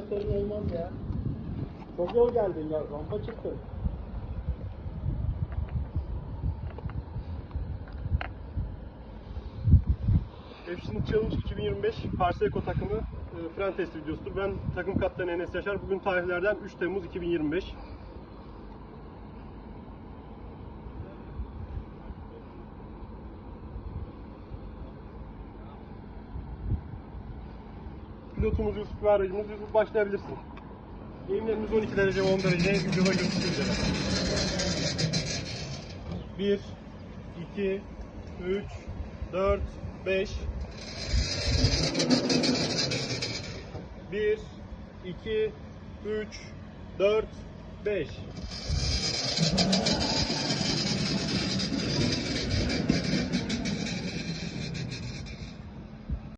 sorun olmaz ya. Çok yol geldin ya. Rampa çıktın. Efşin Challenge 2025 Parseko takımı e, fren test videosudur. Ben takım kaptanı Enes Yaşar. Bugün tarihlerden 3 Temmuz 2025. Pilotumuz Yusuf ve aracımız Yusuf başlayabilirsin. Eğimlerimiz 12 derece ve 10 derece videoda gözüktüğü üzere. 1, 2, 3, 4, 5, 1, 2, 3, 4, 5.